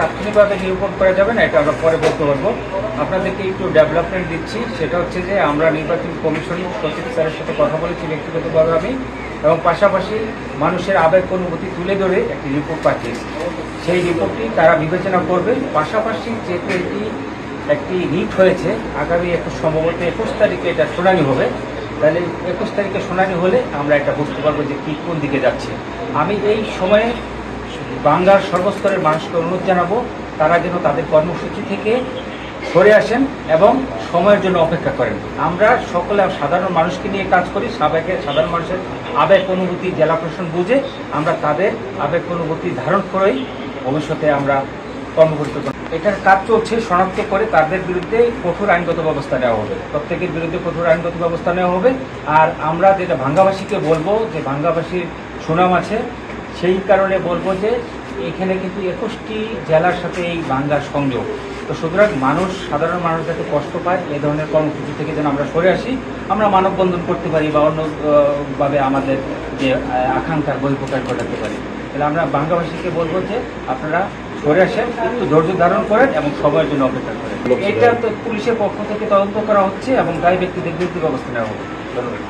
তাৎক্ষণিকভাবে নিরূপণ করা যাবে না, এটা আমরা পরে বলতে পারব। আপনাদেরকে একটু ডেভেলপমেন্ট দিচ্ছি, সেটা হচ্ছে যে আমরা নির্বাচন কমিশন সচিব স্যারের সাথে কথা বলেছি ব্যক্তিগতভাবে আমি, এবং পাশাপাশি মানুষের আবেগ অনুভূতি তুলে ধরে একটি রিপোর্ট পাঠিয়েছি। সেই রিপোর্টটি তারা বিবেচনা করবে পাশাপাশি যেহেতু এটি একটি রিট হয়েছে, আগামী একুশ, সম্ভবত একুশ তারিখে এটা শুনানি হবে, তাহলে একুশ তারিখে শুনানি হলে আমরা এটা বুঝতে পারব যে কী কোন দিকে যাচ্ছে। আমি এই সময়ে বাংলার সর্বস্তরের মানুষকে অনুরোধ জানাব, তারা যেন তাদের কর্মসূচি থেকে সরে আসেন এবং সময়ের জন্য অপেক্ষা করেন। আমরা সকলে সাধারণ মানুষকে নিয়ে কাজ করি সাবেকের সাধারণ মানুষের আবেগ অনুভূতি, জেলা প্রশাসন বুঝে আমরা তাদের আবেগ অনুভূতি ধারণ করেই ভবিষ্যতে আমরা কর্মপরিকল্পনা এটার কাজ চলছে, শনাক্ত করে তাদের বিরুদ্ধে কঠোর আইনগত ব্যবস্থা নেওয়া হবে। প্রত্যেকের বিরুদ্ধে কঠোর আইনগত ব্যবস্থা নেওয়া হবে। আর আমরা যেটা ভাঙ্গাবাসীকে বলব, যে ভাঙ্গাবাসীর সুনাম আছে সেই কারণে বলব যে এখানে কিন্তু একুশটি জেলার সাথে এই বাংলার সংযোগ। তো সুতরাং মানুষ সাধারণ মানুষ যাতে কষ্ট পায় এই ধরনের কর্মসূচি থেকে যেন আমরা সরে আসি আমরা মানববন্ধন করতে পারি বা অন্যভাবে আমাদের যে আকাঙ্ক্ষার বহিঃপ্রকাশ ঘটাতে পারি। তাহলে আমরা বাংলাভাষীকে বলব যে আপনারা সরে আসেন একটু ধৈর্য ধারণ করেন এবং সবার জন্য অপেক্ষা করেন। এটা তো পুলিশের পক্ষ থেকে তদন্ত করা হচ্ছে এবং দায়ী ব্যক্তিদের বিরুদ্ধে ব্যবস্থা নেওয়া হবে। ধন্যবাদ।